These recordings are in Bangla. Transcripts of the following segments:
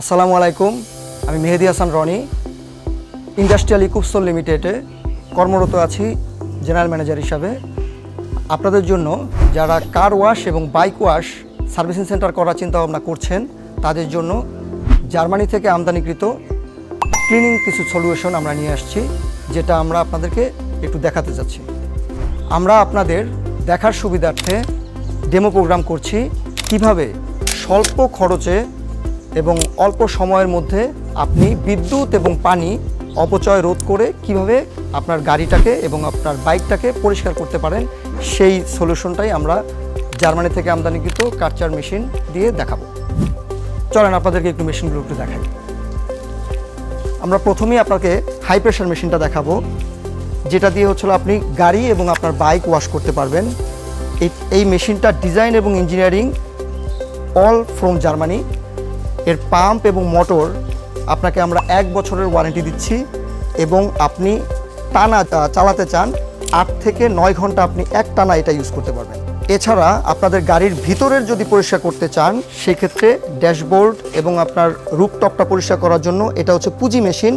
আসসালামু আলাইকুম, আমি মেহেদি হাসান রনি ইন্ডাস্ট্রিয়াল ইকুপসল লিমিটেডে কর্মরত আছি জেনারেল ম্যানেজার হিসাবে। আপনাদের জন্য যারা কার ওয়াশ এবং বাইক ওয়াশ সার্ভিসিং সেন্টার করার চিন্তা ভাবনা করছেন, তাদের জন্য জার্মানি থেকে আমদানিকৃত ক্লিনিং কিছু সলিউশন আমরা নিয়ে আসছি, যেটা আমরা আপনাদেরকে একটু দেখাতে যাচ্ছি। আমরা আপনাদের দেখার সুবিধার্থে ডেমো প্রোগ্রাম করছি, কীভাবে স্বল্প খরচে এবং অল্প সময়ের মধ্যে আপনি বিদ্যুৎ এবং পানি অপচয় রোধ করে কীভাবে আপনার গাড়িটাকে এবং আপনার বাইকটাকে পরিষ্কার করতে পারেন, সেই সলিউশনটাই আমরা জার্মানি থেকে আমদানিকৃত কার্চার মেশিন দিয়ে দেখাবো। চলেন আপনাদেরকে একটু মেশিনগুলো একটু দেখাই। আমরা প্রথমেই আপনাকে হাই প্রেশার মেশিনটা দেখাবো, যেটা দিয়ে হচ্ছিল আপনি গাড়ি এবং আপনার বাইক ওয়াশ করতে পারবেন। এই মেশিনটা ডিজাইন এবং ইঞ্জিনিয়ারিং অল ফ্রম জার্মানি এর পাম্প এবং মোটর আপনাকে আমরা এক বছরের ওয়ারেন্টি দিচ্ছি এবং আপনি টানা চালাতে চান, আট থেকে নয় ঘণ্টা আপনি এক টানা এটা ইউজ করতে পারবেন। এছাড়া আপনাদের গাড়ির ভিতরের যদি পরিষ্কার করতে চান, সেক্ষেত্রে ড্যাশবোর্ড এবং আপনার রূপটপটা পরিষ্কার করার জন্য এটা হচ্ছে পুঁজি মেশিন।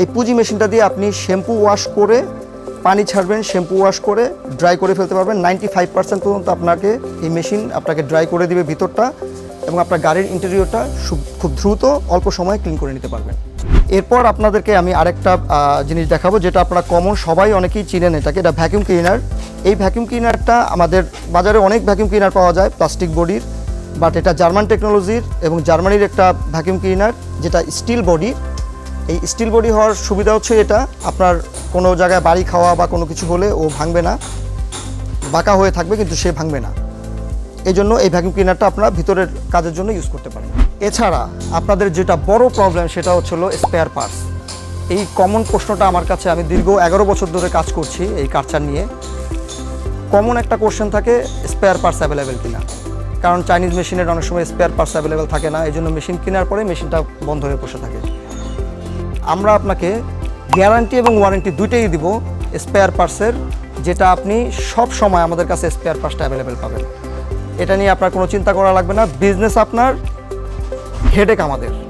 এই পুঁজি মেশিনটা দিয়ে আপনি শ্যাম্পু ওয়াশ করে পানি ছাড়বেন, শ্যাম্পু ওয়াশ করে ড্রাই করে ফেলতে পারবেন। নাইনটি ফাইভ পার্সেন্ট পর্যন্ত আপনাকে এই মেশিন আপনাকে ড্রাই করে দিবে ভিতরটা। এবং আপনার গাড়ির ইন্টেরিয়রটা খুব দ্রুত, অল্প সময়ে ক্লিন করে নিতে পারবেন। এরপর আপনাদেরকে আমি আরেকটা জিনিস দেখাবো, যেটা আপনারা কমন সবাই অনেকেই চিনেন এটাকে, এটা ভ্যাকিউম ক্লিনার এই ভ্যাকিউম ক্লিনারটা আমাদের বাজারে অনেক ভ্যাকিউম ক্লিনার পাওয়া যায় প্লাস্টিক বডির বাট এটা জার্মান টেকনোলজির এবং জার্মানির একটা ভ্যাকিউম ক্লিনার যেটা স্টিল বডি এই স্টিল বডি হওয়ার সুবিধা হচ্ছে এটা, আপনার কোনো জায়গায় বাড়ি খাওয়া বা কোনো কিছু হলে ও ভাঙবে না। বাঁকা হয়ে থাকবে, কিন্তু সে ভাঙবে না। এই জন্য এই ভ্যাকুয়াম ক্লিনারটা আপনারা ভিতরের কাজের জন্য ইউজ করতে পারেন। এছাড়া আপনাদের যেটা বড় প্রবলেম সেটা হচ্ছিল স্পেয়ার পার্টস এই কমন প্রশ্নটা আমার কাছে, আমি দীর্ঘ এগারো বছর ধরে কাজ করছি এই কার্চার নিয়ে। কমন একটা কোশ্চেন থাকে স্পেয়ার পার্টস অ্যাভেলেবেল কিনা। কারণ চাইনিজ মেশিনের অনেক সময় স্পেয়ার পার্টস অ্যাভেলেবেল থাকে না এই জন্য মেশিন কেনার পরে মেশিনটা বন্ধ হয়ে বসে থাকে। আমরা আপনাকে গ্যারান্টি এবং ওয়ারেন্টি দুইটাই দিব স্পেয়ার পার্টসের যেটা আপনি সব সময় আমাদের কাছে স্পেয়ার পার্টসটা অ্যাভেলেবেল পাবেন। এটা নিয়ে আপনার কোনো চিন্তা করা লাগবে না। বিজনেস আপনার হেডেক আমাদের।